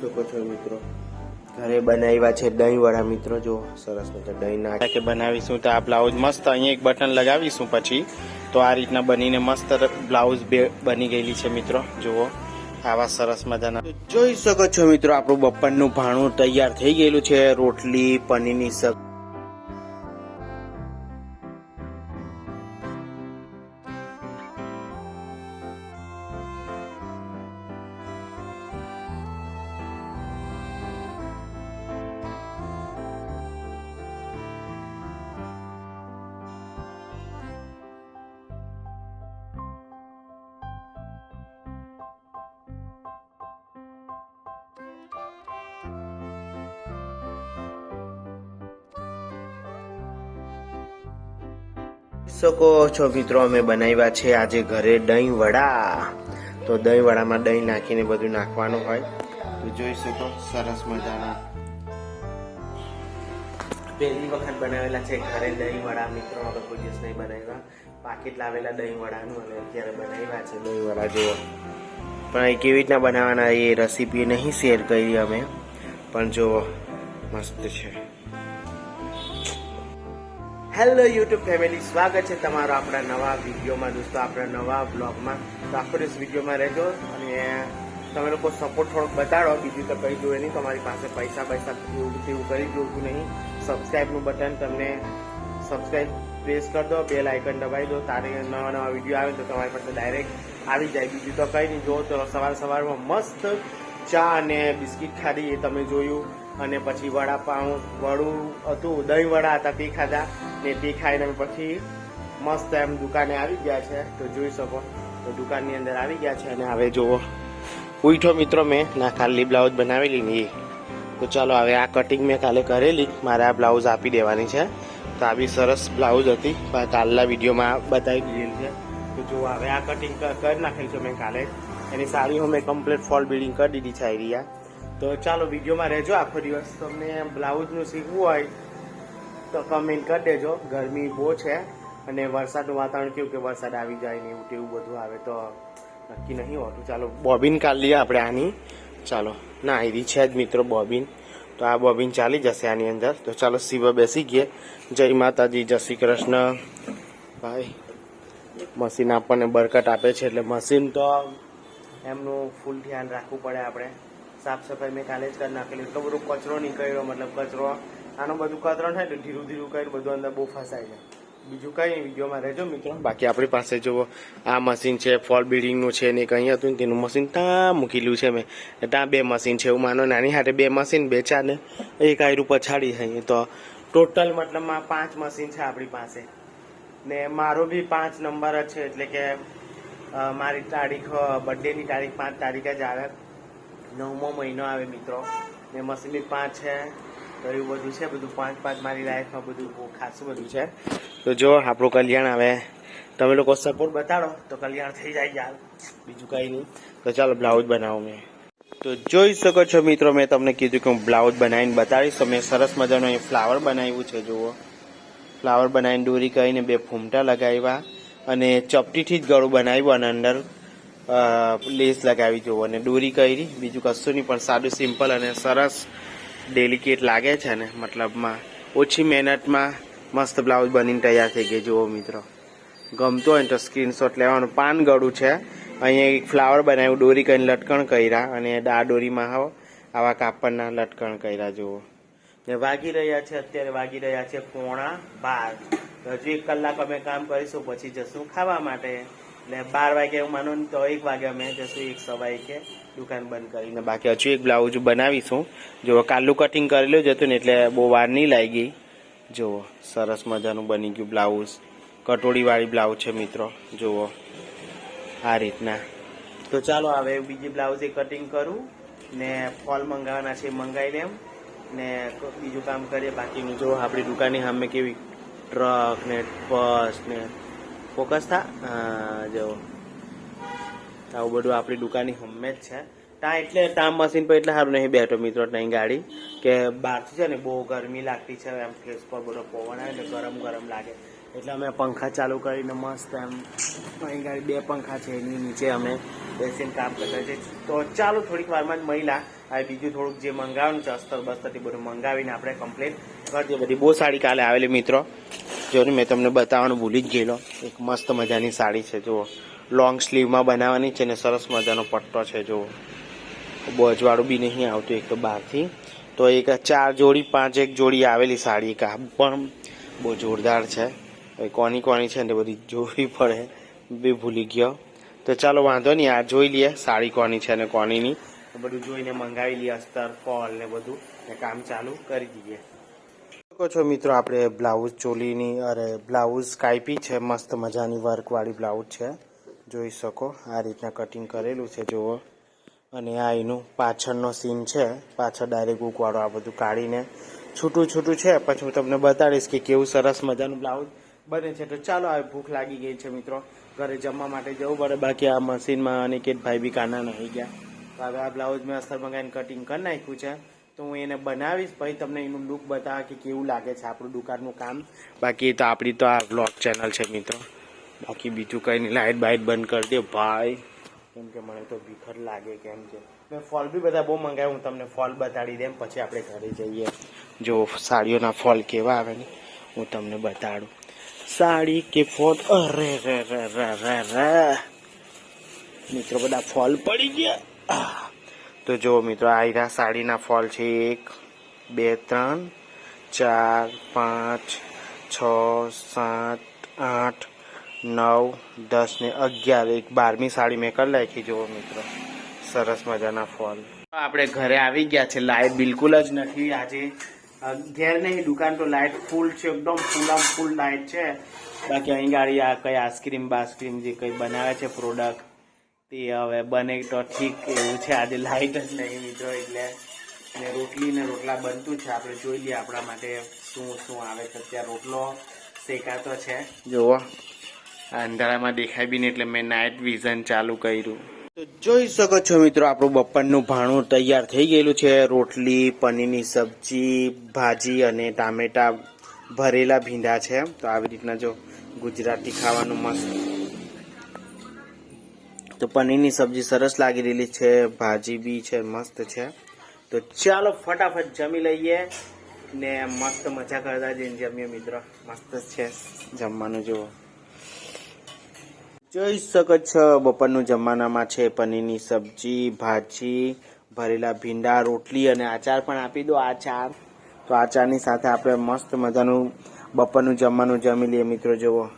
શકો છો મિત્રો. ઘરે બનાવ્યા છે દહીં વાળા મિત્રો. જો સરસ મજા દહીં નાખે. કે બનાવીશું તો આ બ્લાઉઝ મસ્ત અહીંયા એક બટન લગાવીશું પછી. તો આ રીતના બનીને મસ્ત બ્લાઉઝ બે બની ગયેલી છે મિત્રો. જુઓ આવા સરસ મજાના. જોઈ શકો છો મિત્રો આપણું બપોરનું ભાણું તૈયાર થઈ ગયેલું છે. રોટલી પનીરની સબ શકો છો મિત્રો, અમે બનાવ્યા છે આજે ઘરે દહીં વડા. તો દહીં વડામાં દહીં નાખીને બધું નાખવાનું હોય. તો જોઈ શકો સરસ મજાના. પહેલી વખત બનાવેલા છે ઘરે દહીં વડા, મિત્રો, હવે કોઈ દિવસ નહીં બનાવ્યા. પાકીટ લાવેલા દહીં વડાનું અને અત્યારે બનાવ્યા છે, દહીં વડા જુઓ. પણ એ કેવી રીતના બનાવવાના એ રેસીપી નહીં શેર કરી અમે. પણ જુઓ, મસ્ત છે. હેલો યુટ્યુબ ફેમિલી સ્વાગત છે તમારો આપણા નવા વિડીયોમાં. દોસ્તો, આપણા નવા બ્લોગમાં તો આખો દિવસ વિડીયોમાં રહેજો અને તમે લોકો સપોર્ટ થોડોક બતાડો. બીજું તો કંઈ જોઈએ નહીં. તમારી પાસે પૈસા પૈસા એવું તેવું કરી જોતું નહીં. સબસ્ક્રાઈબનું બટન તમને સબસ્ક્રાઈબ પ્રેસ કરી દો. બે આઇકન દબાવી દો. તારે નવા નવા વીડિયો આવે તો તમારી પાસે ડાયરેક્ટ આવી જાય. બીજું તો કંઈ નહીં. જો તો સવાર સવારમાં મસ્ત ચા અને બિસ્કિટ ખાધી એ તમે જોયું. અને પછી વડાપાઉં, વડું હતું દહીં વડા હતા તે ખાધા. ને તે ખાઈને પછી મસ્ત એમ દુકાને આવી ગયા છે. તો જોઈ શકો. તો દુકાનની અંદર આવી ગયા છે અને હવે જુઓ. ઉઠો મિત્રો, મેં. ના, ખાલી બ્લાઉઝ બનાવેલી ને તો ચાલો, હવે આ કટિંગ મેં કાલે કરેલી. મારે આ બ્લાઉઝ આપી દેવાની છે. તો આવી સરસ બ્લાઉઝ હતી. કાલના વિડીયોમાં બતાવી દીધેલી છે. તો જો હવે આ કટિંગ કરી નાખેલી છે મેં કાલે. એની સાડી મેં કમ્પ્લીટ ફોલ બિલ્ડિંગ કરી દીધી છે એરિયા તો ચાલો વિડીયોમાં રહેજો આખો દિવસ. તમને બ્લાઉઝનું શીખવું હોય તો કમેન્ટ કરી દેજો. ગરમી બહુ છે અને વરસાદનું વાતાવરણ કેવું કે વરસાદ આવી જાય ને એવું તેવું બધું આવે તો નક્કી નહીં હોતું. ચાલો બોબિન કાઢ લઈએ આપણે આની. ચાલો, ના આવી છે જ મિત્રો બોબિન. તો આ બોબિન ચાલી જશે આની અંદર. તો ચાલો શિવા બેસી ગઈએ જય માતાજી, જય શ્રી કૃષ્ણ. ભાઈ, મશીન આપણને બરકત આપે છે એટલે મશીન તો એમનું ફૂલ ધ્યાન રાખવું પડે આપણે. સાફ સફાઈ મેં કાલે જ કરી નાખેલી. એટલો બધો કચરો નીકળ્યો, મતલબ કચરો. આનો બધું કચરો થાય એટલે ધીરું ધીરું કરીને બધું અંદર બહુ ફસાય જાય બીજું કઈ વિડીયોમાં રહેજો મિત્રો. બાકી આપણી પાસે જો આ મશીન છે, ફોલ બિલ્ડિંગનું છે ને કંઈ હતું ને તેનું મશીન ત્યાં મૂકેલું છે મેં. ત્યાં બે મશીન છે, એવું માનો નાની હાથે બે મશીન, બે ચાર ને એક આયરું પછાડી છે તો ટોટલ મતલબમાં પાંચ મશીન છે આપણી પાસે. ને મારો બી પાંચ નંબર જ છે, એટલે કે મારી તારીખ બર્થડેની તારીખ પાંચ તારીખે જ આવે. નવમો મહિનો આવે મિત્રો. ને મશીન પાંચ છે, તો બધું છે, બધું પાંચ પાંચ મારી લાઈફમાં બધું બહુ ખાસું બધું છે. તો જો, આપણું કલ્યાણ આવે. તમે લોકો સપોર્ટ બતાડો, તો કલ્યાણ થઈ જાય યાર. બીજું કંઈ નહીં. તો ચાલો બ્લાઉઝ બનાવું મેં. તો જોઈ શકો છો મિત્રો, મેં તમને કીધું કે હું બ્લાઉઝ બનાવીને બતાવીશ તો મેં સરસ મજાનું અહીં ફ્લાવર બનાવ્યું છે, જુઓ. ફ્લાવર બનાવીને દોરી કરીને બે ફૂમટા લગાવ્યા અને ચપટીથી જ ગળું બનાવ્યું અને અંદર. લેસ લગાવી જુઓ અને દોરી કરી. બીજું કશું નહીં પણ સાદું, સિમ્પલ અને સરસ ડેલિકેટ લાગે છે ને, મતલબમાં ઓછી મહેનતમાં મસ્ત બ્લાઉઝ બનીને તૈયાર થઈ ગઈ જુઓ મિત્રો, ગમતો હોય તો સ્ક્રીનશોટ લેવાનું. પાન ગળું છે. અહીંયા એક ફ્લાવર બનાવ્યું, દોરી કરીને લટકણ કર્યા અને દા દોરીમાં આવો, આવા કાપડના લટકણ કર્યા, જુઓ. ને વાગી રહ્યા છે, અત્યારે વાગી રહ્યા છે પોણા બાર. હજુ એક કલાક અમે કામ કરીશું, પછી જશું ખાવા માટે. ને બાર વાગે હું માનો તો એક વાગે અમે જશું એક સવા એકે દુકાન બંધ કરીને બાકી હજુ એક બ્લાઉઝ બનાવીશું. જો કાલું કટિંગ કરેલું જ હતું ને એટલે બહુ વાર નહીં લાગી. જુઓ, સરસ મજાનું બની ગયું બ્લાઉઝ. કટોરીવાળી બ્લાઉઝ છે મિત્રો, જુઓ. આ રીતના. તો ચાલો હવે બીજી બ્લાઉઝ એ કટિંગ કરું ને ફોલ મંગાવવાના છે, મંગાવી લેમ. ને બીજું કામ કરીએ, બાકીનું જો આપણી દુકાનની સામે કેવી ટ્રક ને બસ ને ફોકસ થા જો આવું બધું આપણી દુકાનની હમે છે. ત્યાં એટલે ત્યાં મશીન પર એટલે સારું નહીં બેઠો, મિત્રો, ત્યાં ગાડી, કે બહારથી છે ને બહુ ગરમી લાગતી છે, એમ ફેસ પર બધો પવન આવે એટલે ગરમ ગરમ લાગે. એટલે અમે પંખા ચાલુ કરીને મસ્ત એમ અહીં ગાડી બે પંખા છે, એની નીચે અમે બેસીને કામ કરતા છે તો ચાલો થોડીક વારમાં જ મહિલા, આ બીજું થોડુંક જે મંગાવવાનું છે અસ્તર બસ્તરથી બધું મંગાવીને આપણે કમ્પ્લીટ કરી દઈએ. બધી બહુ સારી કાલે આવેલી, મિત્રો. જો ને મેં તમને બતાવવાનું ભૂલી જ ગયેલો. એક મસ્ત મજાની સાડી છે, જુઓ. લોંગ સ્લીવમાં બનાવવાની છે ને સરસ મજાનો પટ્ટો છે, જુઓ. બોજવાળું બી નહીં આવતું એક તો બહારથી. તો એક ચાર જોડી, પાંચ એક જોડી આવેલી સાડી એક આ પણ બહુ જોરદાર છે. કોની કોની છે ને બધી જોવી પડે, બી ભૂલી ગયો. તો ચાલો વાંધો નહીં, આ જોઈ લઈએ સાડી કોની છે ને કોની બધું જોઈને મંગાવી લઈએ, અસ્તર ફોલ ને બધું. ને કામ ચાલુ કરી દઈએ. શકો છો મિત્રો, આપણે બ્લાઉઝ ચોલીની, અરે બ્લાઉઝ કાપી છે, મસ્ત મજાની વર્કવાળી બ્લાઉઝ છે. જોઈ શકો, આ રીતના કટિંગ કરેલું છે, જુઓ. અને આ એનું પાછળનો સીન છે, પાછળ ડાયરેક્ટ ઉકવાડો આ બધું કાઢીને. છૂટું છૂટું છે, પછી હું તમને બતાડીશ કે કેવું સરસ મજાનું બ્લાઉઝ બને છે. તો ચાલો હવે ભૂખ લાગી ગઈ છે મિત્રો. ઘરે જમવા માટે જવું પડે. બાકી આ મશીનમાં અનિકેત ભાઈ બી કાના નહીં ગયા. હવે આ બ્લાઉઝ મેં અસ્તર મંગાવીને કટિંગ કરી નાખ્યું છે. તો હું એને બનાવીશ, પછી તમને એનું લુક બતાવે કે કેવું લાગે છે આપણું દુકાનનું કામ. બાકી તો આપણી તો આ બ્લોગ ચેનલ છે મિત્રો. બાકી બીજું કંઈ નહીં લાઇટ બાઇટ બંધ કરી દે ભાઈ. કેમ કે મને તો ભીખર લાગે કેમ કે. મેં ફોલ બી બધા બહુ મંગાવ્યા, હું તમને ફોલ બતાડી દેમ પછી આપણે ઘરે જઈએ. જો સાડીઓના ફોલ કેવા આવે ને, હું તમને બતાડું. સાડી કે ફોલ, અરે રે રે રે રે મિત્રો, બધા ફોલ પડી ગયા. તો જો મિત્રો, આ સાડીના ફોલ છે. એક, બે, ત્રણ, ચાર, પાંચ, છ, સાત, આઠ, નવ, દસ ને અગિયાર. એક બારમી સાડી મેં કરી નાખી, જુઓ મિત્રો. સરસ મજાના ફોલ. આપણે ઘરે આવી ગયા છે. લાઇટ બિલકુલ જ નથી. આજે ઘેર નહીં, દુકાન તો લાઇટ ફૂલ છે, એકદમ ફૂલ ફૂલ લાઇટ છે. બાકી અહીં ગાડી આ કઈ આઈસ્ક્રીમ બાસ્ક્રીમ જે કઈ બનાવે છે પ્રોડક્ટ તે હવે બને તો ઠીક એવું છે. આજે લાઈટ જ નહીં મિત્રો એટલે ને રોટલી ને રોટલા બનતું છે. આપણે જોઈ લઈએ આપણા માટે શું શું આવે છે. અત્યારે રોટલો શેકાતો છે. જુઓ અંધારામાં દેખાય બી નહીં એટલે મેં નાઇટ વિઝન ચાલુ કર્યું. તો જોઈ શકો છો મિત્રો આપણું બપોરનું ભાણું તૈયાર થઈ ગયેલું છે. રોટલી પનીરની સબ્જી ભાજી અને ટામેટા ભરેલા ભીંડા છે. તો આવી રીતના જો ગુજરાતી ખાવાનું મસ્ત તો પનીરની સબ્જી સરસ લાગી રહેલી છે, ભાજી બી છે, મસ્ત છે. તો ચાલો ફટાફટ જમી લઈએ ને મસ્ત મજા કરતા જઈને જમીએ મિત્રો, મસ્ત છે જમવાનું, જુઓ. જોઈ શકો છો બપોરનું જમવાનામાં છે પનીરની સબ્જી, ભાજી, ભરેલા ભીંડા, રોટલી અને આચાર પણ આપી દો આચાર. તો આચારની સાથે આપણે મસ્ત મજાનું બપોરનું જમવાનું જમી લઈએ મિત્રો, જુઓ.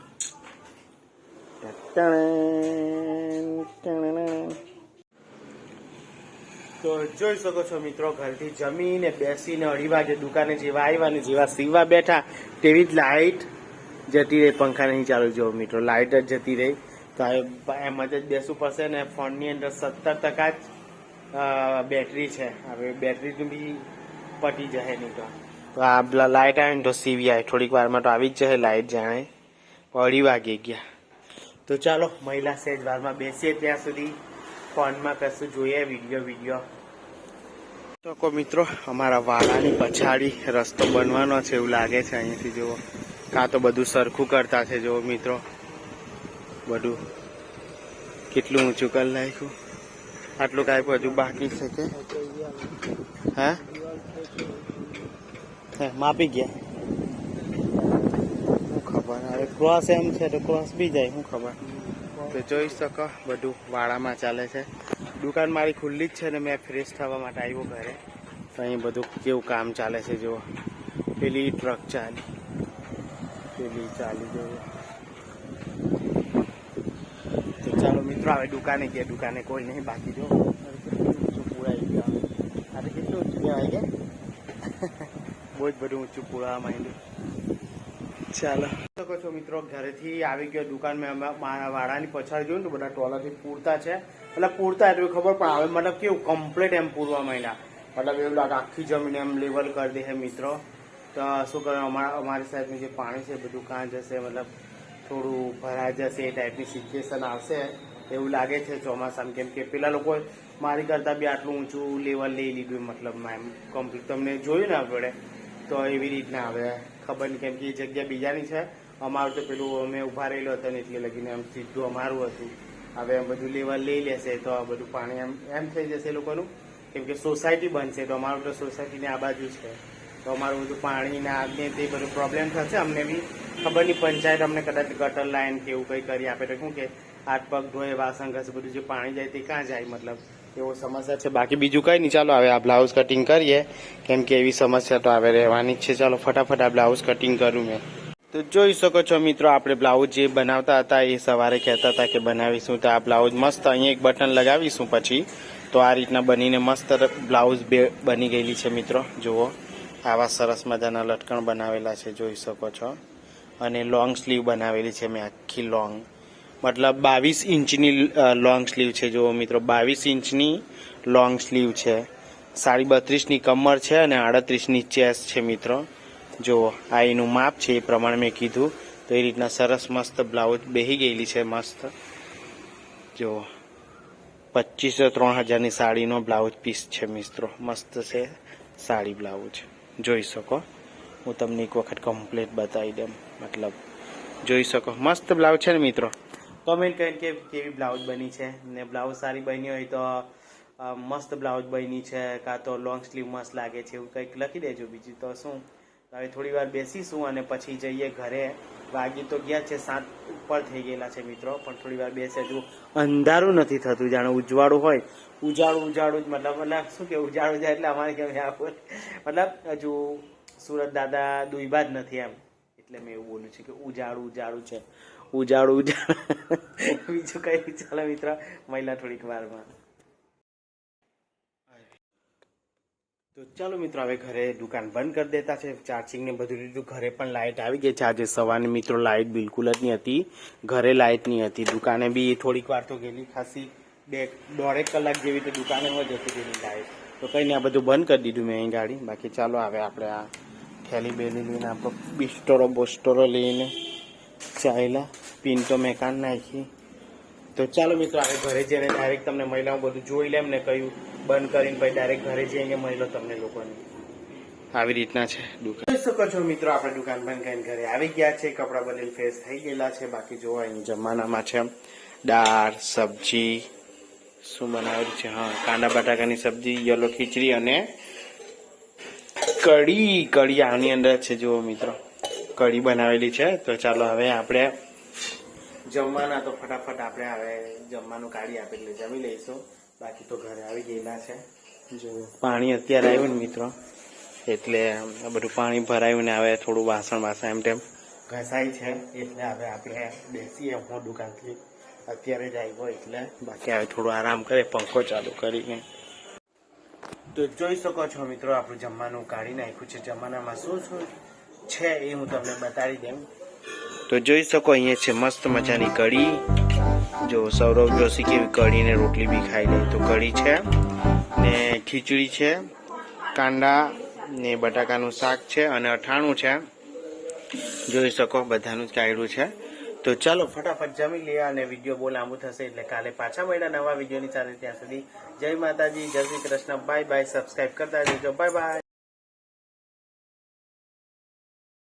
તો જોઈ શકો છો મિત્રો, ઘરથી જમીને બેસીને અઢી વાગે દુકાને જેવા આવ્યા ને જેવા સીવા બેઠા, તેવી જ લાઈટ જતી રહી, પંખા નહીં ચાલુ જો મિત્રો લાઇટ જ જતી રહી. તો એમ જ બેસવું પડશે ને ફોનની અંદર સત્તર ટકા જ બેટરી છે. હવે બેટરી બી પટી જશે નહીં તો તો આ લાઇટ આવે ને તો સીવી આવે થોડીક વારમાં તો આવી જ જશે, લાઈટ જાણે અઢી વાગે ગયા. તો ચાલો, મહિલા સહેજવારમાં બેસીએ ત્યાં સુધી. ફોનમાં કશું જોઈએ, વીડિયો વીડિયો. તો મિત્રો, અમારા વાળાની પછાડી રસ્તો બનવાનો છે એવું લાગે છે અહીંયાથી જુઓ. કાં તો બધું સરખું કરતા છે, જુઓ મિત્રો. બધું કેટલું ઊંચું કરી નાખ્યું. આટલું કાંઈ હજુ બાકી છે કે? હા, માપી ગયા. ક્રોસ એમ છે તો ક્રોસ બી જાય, શું ખબર? તો જોઈ શકો, બધું વાડામાં ચાલે છે. દુકાન મારી ખુલ્લી જ છે ને મેં ફ્રેશ થવા માટે આવ્યો ઘરે. તો અહીં બધું કેવું કામ ચાલે છે, જુઓ. પેલી ટ્રક ચાલી. પેલી ચાલી, જુઓ. તો ચાલો મિત્રો, હવે દુકાને ગયા. દુકાને કોઈ નહીં, બાકી જો પુરાઈ ગયું. આ કેટલું ઊંચું કહેવાય કે બહુ જ બધું ઊંચું પૂરાવા માંડ્યું ચાલો. શકો છો મિત્રો, ઘરેથી આવી ગયો દુકાન. મેં અમે, મારા વાડાની પછાડી જોયું ને બધા ટોલાથી પૂરતા છે. એટલે પૂરતા એટલે ખબર પણ આવે. મતલબ કેવું કમ્પ્લીટ એમ પૂરવા માંડ્યા. મતલબ એવું લાગે આખી જમીન એમ લેવલ કરી દે છે મિત્રો. તો શું કરે અમારા અમારી સાઈડનું જે પાણી છે બધું કાં જશે? મતલબ થોડું ભરાઈ જશે એ ટાઈપની સિચ્યુએશન આવશે. એવું લાગે છે ચોમાસામાં કેમ કે પેલા લોકો મારી કરતાં બી આટલું ઊંચું લેવલ લઈ લીધું મતલબમાં એમ. કમ્પ્લીટ તમને જોયું ને આપણે? તો એવી રીતના આવે. ખબર નહીં કેમ કે એ જગ્યા બીજાની છે. અમારું તો પેલું અમે ઊભા રહેલો હતો ને એટલે લગીને એમ સીધું અમારું હતું. હવે એમ બધું લેવલ લઈ લેશે તો આ બધું પાણી એમ એમ થઈ જશે લોકોનું. કેમ કે સોસાયટી બનશે તો અમારું તો સોસાયટીની આ બાજુ છે. તો અમારું બધું પાણીને આગને તે બધું પ્રોબ્લેમ થશે. અમને બી ખબર નહીં, પંચાયત અમને કદાચ ગટર લાઈન કે એવું કંઈ કરી આપે તો શું કે, હાથ પગ ધોએ વાસણ ઘસે બધું જે પાણી જાય તે ક્યાં જાય? મતલબ એવો સમસ્યા છે. બાકી બીજું કંઈ નહીં. ચાલો, હવે આ બ્લાઉઝ કટિંગ કરીએ. કેમ કે એવી સમસ્યા તો હવે રહેવાની જ છે. ચાલો, ફટાફટ આ બ્લાઉઝ કટિંગ કરું મેં. તો જોઈ શકો છો મિત્રો, આપણે બ્લાઉઝ જે બનાવતા હતા એ સવારે કહેતા હતા કે બનાવીશું. તો આ બ્લાઉઝ મસ્ત અહીંયા એક બટન લગાવીશું પછી. તો આ રીતના બનીને મસ્ત બ્લાઉઝ બે બની ગયેલી છે મિત્રો. જુઓ, આવા સરસ મજાના લટકણ બનાવેલા છે, જોઈ શકો છો. અને લોંગ સ્લીવ બનાવેલી છે મેં આખી લોંગ મતલબ બાવીસ ઇંચની લોંગ સ્લીવ છે. જુઓ મિત્રો, બાવીસ ઇંચની લોંગ સ્લીવ છે. સાડી બત્રીસની કમર છે અને આડત્રીસની ચેસ છે મિત્રો. જુઓ, આ એનું માપ છે, એ પ્રમાણે મેં કીધું. તો એ રીતના સરસ મસ્ત બ્લાઉઝ બેહી ગયેલી છે, મસ્ત. જુઓ, પચીસો ત્રણ હજારની સાડીનો બ્લાઉઝ પીસ છે મિત્રો. મસ્ત છે સાડી બ્લાઉઝ. જોઈ શકો. હું તમને એક વખત કમ્પ્લીટ બતાવી દઉં. મતલબ, જોઈ શકો. મસ્ત બ્લાઉઝ છે ને મિત્રો? કમેન્ટ કરીને કે કેવી બ્લાઉઝ બની છે? ને બ્લાઉઝ સારી બની હોય તો મસ્ત બ્લાઉઝ બની છે કાં તો લોંગ સ્લીવ મસ્ત લાગે છે એવું કંઈક લખી દેજો બીજું તો શું? હવે થોડી વાર બેસીશું અને પછી જઈએ ઘરે. વાગી તો ગયા છે, સાત ઉપર થઈ ગયેલા છે મિત્રો, પણ થોડી વાર બેસે હજુ અંધારું નથી થતું, જાણે ઉજવાળું હોય. ઉજાળું ઉજાળું જ મતલબ મતલબ શું કે ઉજાળું જાય એટલે અમારે કેમ યાર મતલબ હજુ સુરત દાદા દુઈબા જ નથી એમ. એટલે મેં એવું બોલું છે કે ઉજાળું ઉજાળું છે. ઉજાળું ઉજાડ. બીજું કઈ. ચાલો મિત્ર મહિલા થોડીક વારમાં. તો ચાલો મિત્રો, હવે ઘરે દુકાન બંધ કરી દેતા છે. ચાર્જિંગ ને બધું લીધું. ઘરે પણ લાઇટ આવી ગઈ છે. આજે સવારે મિત્રો લાઇટ બિલકુલ જ નહીં હતી. ઘરે લાઇટ નહીં હતી. દુકાને બી થોડીક વાર તો ગયેલી ખાસી. બે, દોઢેક કલાક જેવી તો દુકાને જ હતી ગયેલી લાઇટ તો કંઈ આ બધું બંધ કરી દીધું મેં અહીં ગાડી. બાકી ચાલો, હવે આપણે આ થેલી બેલી લઈને આપણો બિસ્ટોરો બોસ્ટોરો લઈને ચાયલા, પિન તો મેં કાઢ નાખી. તો ચાલો મિત્રો આપણે ઘરે જઈને ડાયરેક્ટ તમને મહિલાઓ બધું જોઈ લેમ ને કહ્યું. બંધ કરીને પછી ડાયરેક્ટ ઘરે જઈને મહિલો તમને લોકોને આવી રીતના છે દુકાન. જોઈ શકો છો મિત્રો, આપણે દુકાન બંધ કરીને ઘરે આવી ગયા છે. કપડાં બદલીને ફ્રેશ થઈ ગયેલા છે. બાકી જોવા અહીં જમવાનામાં છે દાળ, સબ્જી, શું બનાવેલું છે? હા, કાંદા બટાકાની સબ્જી, યલો ખીચડી અને કઢી કઢી આની અંદર છે. જુઓ મિત્રો. કઢી બનાવેલી છે. તો ચાલો હવે આપણે જમવાના તો ફટાફટ આપણે હવે જમવાનું કાઢી આપી એટલે જમી લઈશું. બાકી તો ઘરે આવી ગયેલા છે. જો પાણી અત્યારે આવ્યું ને મિત્રો, એટલે બધું પાણી ભરાયું ને હવે થોડું વાસણ વાસણ એમ તેમ ઘસાય છે. એટલે હવે આપણે બેસીએ હું દુકાનથી. અત્યારે જ આવ્યો એટલે બાકી હવે થોડું આરામ કરે, પંખો ચાલુ કરીને. તો જોઈ શકો છો મિત્રો, આપણું જમવાનું કાઢી નાખ્યું છે. જમવાનામાં શું શું છે એ હું તમને બતાવી દઉં. તો જોઈ શકો અહીંયા છે મસ્ત મજાની કઢી. જો સૌરવ જોશી કેવી કઢીને રોટલી બી ખાઈ લે તો કઢી છે. ને ખીચડી છે, કાંદા ને બટાકાનું શાક છે અને અઠાણું છે. જોઈ શકો બધાનું જ કાઢ્યું છે. તો ચાલો ફટાફટ જમી લઈએ અને વીડિયો બહુ લાંબુ થશે એટલે કાલે પાછા મળ્યા નવા વિડીયોની સાથે ત્યાં સુધી. જય માતાજી, જય Shri Krishna. Bye bye subscribe કરતા જજો બાય બાય.